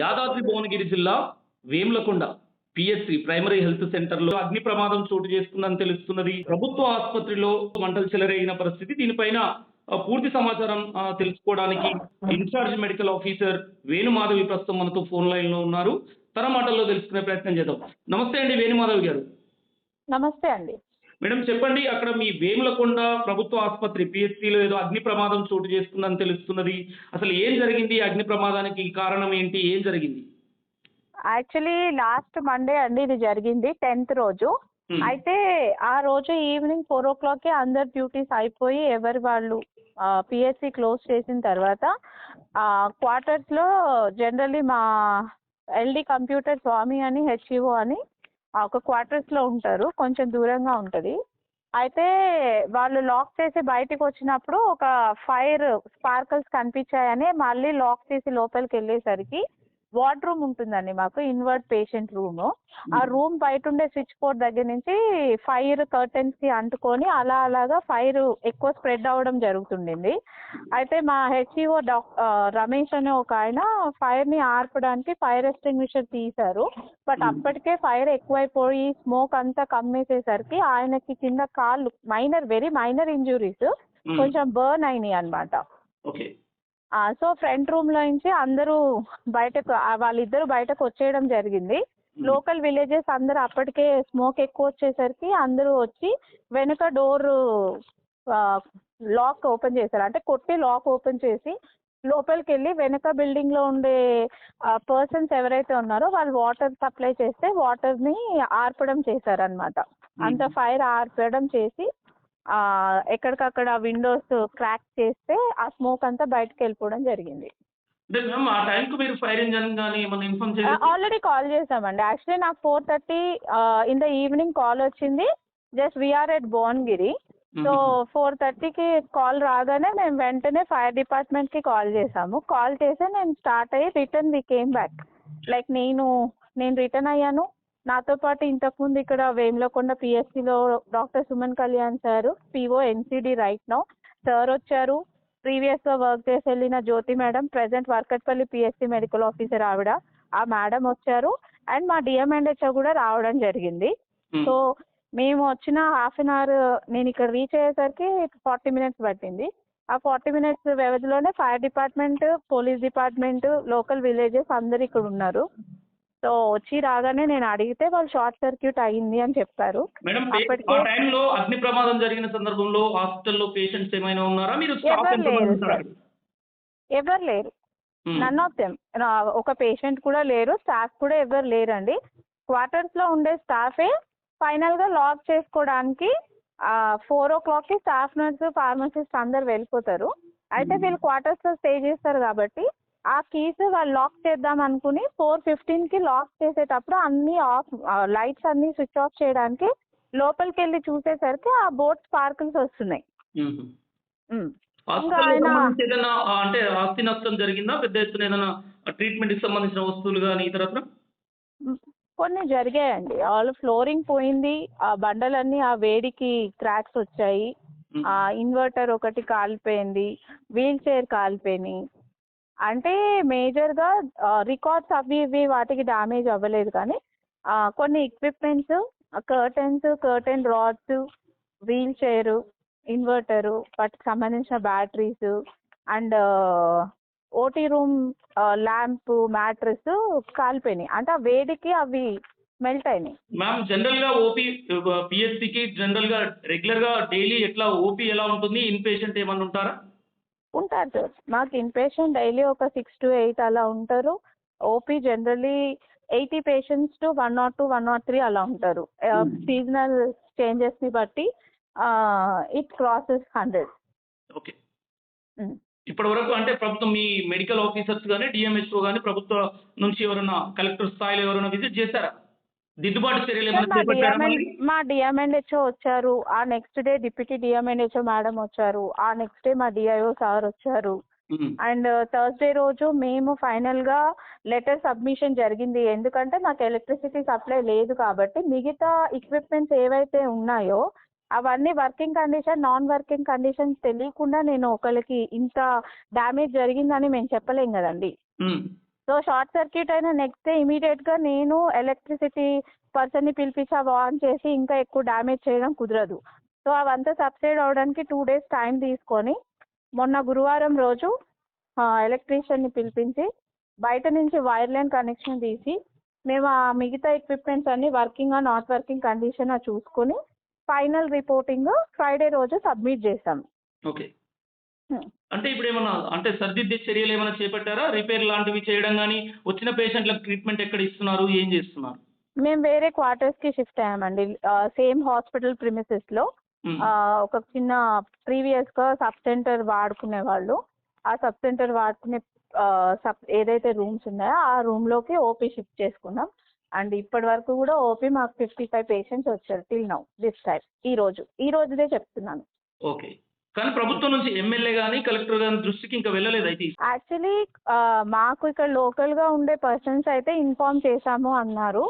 యాదాద్రి భువనగిరి జిల్లా Vemulakonda PHC primary health సెంటర్లో అగ్ని ప్రమాదం చోటు చేసుకుందని తెలుస్తున్నది. ప్రభుత్వ ఆసుపత్రిలో మంటలు చెలరేగిన పరిస్థితి. దీనిపైన పూర్తి సమాచారం తెలుసుకోవడానికి ఇన్ఛార్జ్ మెడికల్ ఆఫీసర్ వేణుమాధవి ప్రస్తుతం మనతో ఫోన్ లైన్లో ఉన్నారు. తన మాటల్లో తెలుసుకునే ప్రయత్నం చేద్దాం. నమస్తే అండి వేణుమాధవి గారు. నమస్తే అండి. మేడం చెప్పండి అక్కడ మీ వేములకొండ ప్రభుత్వ ఆసుపత్రి పిఎస్సిలో ఏదో అగ్ని ప్రమాదం చోటు చేసుకుందని తెలుస్తున్నది. అసలు ఏం జరిగింది? అగ్ని ప్రమాదానికి కారణం ఏంటి? ఏం జరిగింది? యాక్చువల్లీ లాస్ట్ మండే అండి ఇది జరిగింది టెన్త్ రోజు. Hmm. అయితే ఆ రోజు ఈవినింగ్ ఫోర్ ఓ క్లాక్కి అందరు డ్యూటీస్ అయిపోయి ఎవరి వాళ్ళు పిఎస్సి క్లోజ్ చేసిన తర్వాత క్వార్టర్స్లో జనరల్లీ మా ఎల్డి కంప్యూటర్ స్వామి అని హెచ్ఈఓ అని ఒక క్వార్టర్స్లో ఉంటారు. కొంచెం దూరంగా ఉంటుంది. అయితే వాళ్ళు లాక్ చేసి బయటికి వచ్చినప్పుడు ఒక ఫైర్ స్పార్కల్స్ కనిపించాయని మళ్ళీ లాక్ చేసి లోపలికి వెళ్ళేసరికి వార్డ్ రూమ్ ఉంటుందండి మాకు ఇన్వర్ట్ పేషెంట్ రూమ్. ఆ రూమ్ బయట ఉండే స్విచ్ బోర్డ్ దగ్గర నుంచి ఫైర్ కర్టెన్స్కి అంటుకొని అలా అలాగా ఫైర్ ఎక్కువ స్ప్రెడ్ అవ్వడం జరుగుతుండింది. అయితే మా హెచ్ఈఓ డాక్ రమేష్ అనే ఒక ఆయన ఫైర్ని ఆర్పడానికి ఫైర్ ఎస్టింగ్విషర్ తీశారు. బట్. అప్పటికే ఫైర్ ఎక్కువైపోయి స్మోక్ అంతా కమ్మేసేసరికి ఆయనకి కింద కాళ్ళు మైనర్ వెరీ మైనర్ ఇంజురీస్. కొంచెం బర్న్ అయినాయి అన్నమాట. ఓకే. సో ఫ్రంట్ రూమ్లో నుంచి అందరూ బయటకు వాళ్ళిద్దరూ బయటకు వచ్చేయడం జరిగింది. లోకల్ విలేజెస్ అందరూ అప్పటికే స్మోక్ ఎక్కువ వచ్చేసరికి అందరూ వచ్చి వెనుక డోర్ లాక్ ఓపెన్ చేశారు. అంటే కొట్టి లాక్ ఓపెన్ చేసి లోపలికి వెళ్ళి వెనుక బిల్డింగ్లో ఉండే పర్సన్స్ ఎవరైతే ఉన్నారో వాళ్ళు వాటర్ సప్లై చేస్తే వాటర్ని ఆర్పడం చేశారనమాట అంత ఫైర్ ఆర్పడం చేసి ఎక్కడికక్కడ విండోస్ క్రాక్ చేస్తే ఆ స్మోక్ అంతా బయటకు వెళ్ళిపోవడం జరిగింది. ఆల్రెడీ కాల్ చేసామండి యాక్చువల్లీ నాకు four thirty in the evening call వచ్చింది. Just we're at Bhuvanagiri. So four థర్టీకి కాల్ రాగానే మేము వెంటనే ఫైర్ డిపార్ట్మెంట్కి కాల్ చేసాము కాల్ చేసి నేను స్టార్ట్ అయ్యి return we came back like నేను నేను రిటర్న్ అయ్యాను. నాతో పాటు ఇంతకుముందు ఇక్కడ Vemulakonda పిఎస్సిలో doctor Suman Kalyan sir PO NCD right no sir వచ్చారు. ప్రీవియస్గా వర్క్ చేసి వెళ్ళిన Jyothi madam present Varkatpally PSC medical officer ఆవిడ. ఆ మేడం వచ్చారు. అండ్ మా డిఎంఎండ్హెచ్ఓ కూడా రావడం జరిగింది. సో మేము వచ్చిన హాఫ్ అన్ అవర్ నేను ఇక్కడ రీచ్ అయ్యేసరికి ఫార్టీ మినిట్స్ పట్టింది. ఆ ఫార్టీ మినిట్స్ వ్యవధిలోనే fire department police department local villages అందరు ఇక్కడ ఉన్నారు. సో వచ్చి రాగానే నేను అడిగితే వాళ్ళు షార్ట్ సర్క్యూట్ అయ్యింది అని చెప్పారు. మేడం పే- అప్పటికే- ఆ టైంలో అగ్ని ప్రమాదం జరిగిన సందర్భంలో హాస్పిటల్లో పేషెంట్స్ ఏమైనా ఉన్నారా? మీరు ఎవరు లేరు సార్. ఎవరు లేరు. నన్ ఆఫ్ దెమ్ ఒక పేషెంట్ కూడా లేరు స్టాఫ్ కూడా ఎవరు లేరండి. క్వార్టర్స్లో ఉండే స్టాఫే ఫైనల్గా లాక్ చేసుకోవడానికి ఫోర్ ఓ క్లాక్కి స్టాఫ్ నర్స్ ఫార్మసిస్ట్ అందరు వెళ్ళిపోతారు. అయితే వీళ్ళు క్వార్టర్స్లో స్టే చేస్తారు కాబట్టి ఆ కీస్ వాళ్ళు లాక్ చేద్దాం అనుకుని ఫోర్ ఫిఫ్టీన్కి లాక్ చేసేటప్పుడు అన్ని ఆఫ్ లైట్స్ అన్ని స్విచ్ ఆఫ్ చేయడానికి లోపలికి వెళ్ళి చూసేసరికి ఆ బోర్డ్ స్పార్కిల్స్ వస్తున్నాయి. హాస్పిటల్కి ఆయన- అంటే ఆస్తి నష్టం జరిగిందా? పెద్ద ఎత్తున ఏదైనా ట్రీట్మెంట్కి సంబంధించిన వస్తువులు కానీ ఇతరత్ర కొన్ని జరిగాయండి. ఆల్ ఫ్లోరింగ్ పోయింది. ఆ బండలన్నీ ఆ వేడికి క్రాక్స్ వచ్చాయి. ఇన్వర్టర్ ఒకటి కాలిపోయింది. వీల్ చైర్ కాలిపోయినాయి. అంటే మేజర్గా రికార్డ్స్ అవి ఇవి వాటికి డ్యామేజ్ అవ్వలేదు కానీ కొన్ని equipments curtains curtain rods wheelchair inverter వాటికి సంబంధించిన batteries and OT room lamp mattress కాలిపోయినాయి. అంటే ఆ వేడికి అవి మెల్ట్ అయినాయి. మ్యామ్ జనరల్గా ఓపీ పిఎస్సి కి జనరల్గా రెగ్యులర్గా డైలీ ఎట్లా ఓపీ ఎలా ఉంటుంది? ఇన్ పేషెంట్ ఏమన్నా ఉంటారా? ఉంటారు. సార్ మాకు ఇన్పేషెంట్ డైలీ ఒక సిక్స్ టు ఎయిట్ అలా ఉంటారు. OP generally eighty patients to one nought two one nought three అలా ఉంటారు. Hmm. సీజనల్ చేంజెస్ని బట్టి ఇట్ క్రాసెస్ హండ్రెడ్ ఓకే. ఇప్పటి వరకు అంటే ప్రభుత్వం మీ మెడికల్ ఆఫీసర్స్ కానీ డిఎంహెచ్ఓ కానీ ప్రభుత్వ నుంచి ఎవరైనా కలెక్టర్ స్థాయిలో ఎవరైనా విజిట్ చేశారా? దిద్దుబాటు చర్యలు మా డిఎంఎన్హెచ్ఓ వచ్చారు. ఆ next day deputy DMNHO madam వచ్చారు. ఆ నెక్స్ట్ డే మా డిఐఓ సార్ వచ్చారు. అండ్ థర్స్డే రోజు మేము ఫైనల్గా లెటర్ సబ్మిషన్ జరిగింది. ఎందుకంటే నాకు ఎలక్ట్రిసిటీ సప్లై లేదు కాబట్టి మిగతా ఎక్విప్మెంట్స్ ఏవైతే ఉన్నాయో అవన్నీ working condition non working conditions తెలియకుండా నేను ఒకరికి ఇంత డ్యామేజ్ జరిగిందని మేము చెప్పలేం కదండి. సో షార్ట్ సర్క్యూట్ అయిన నెక్స్ట్ డే ఇమీడియట్గా నేను ఎలక్ట్రిసిటీ పర్సన్ని పిలిపించి అవి ఆన్ చేసి ఇంకా ఎక్కువ డ్యామేజ్ చేయడం కుదరదు. సో అవంతా సబ్సైడ్ అవడానికి టూ డేస్ టైం తీసుకొని మొన్న గురువారం రోజు ఎలక్ట్రీషియన్ని పిలిపించి బయట నుంచి వైర్ లైన్ కనెక్షన్ తీసి మేము ఆ మిగతా ఎక్విప్మెంట్స్ అన్ని వర్కింగ్ నాట్ వర్కింగ్ కండిషన్ చూసుకొని ఫైనల్ రిపోర్టింగ్ ఫ్రైడే రోజు సబ్మిట్ చేసాం. ఓకే. అంటే ఇప్పుడు ఏమన్నా అంటే సర్దిద్దే చర్యలు ఏమైనా చేపట్టారా? రిపేర్ లాంటివి చేయడం కానీ వచ్చిన పేషెంట్లకు ట్రీట్మెంట్ ఎక్కడ ఇస్తున్నారు? ఏం చేస్తున్నారు? మేము వేరే క్వార్టర్స్కి షిఫ్ట్ అయ్యామండి. సేమ్ హాస్పిటల్ ప్రిమిసెస్లో. ఒక చిన్న ప్రీవియస్గా సబ్ సెంటర్ వాడుకునే వాళ్ళు. ఆ సబ్ సెంటర్ వాడుకునే సబ్ ఏదైతే రూమ్స్ ఉన్నాయో ఆ రూమ్లోకి ఓపీ షిఫ్ట్ చేసుకున్నాం. అండ్ ఇప్పటి వరకు కూడా ఓపీ మాకు ఫిఫ్టీ ఫైవ్ పేషెంట్స్ వచ్చారు టిల్ నౌ దిస్ టైం ఈ రోజు. ఈ రోజుదే చెప్తున్నాను. ఓకే. కానీ ప్రభుత్వం నుంచి ఎమ్మెల్యే కానీ కలెక్టర్ గానీ దృష్టికి ఇంకా వెళ్ళలేదు అయితే యాక్చువల్లీ మాకు ఇక్కడ లోకల్గా ఉండే పర్సన్స్ అయితే ఇన్ఫార్మ్ చేశాము అన్నారు.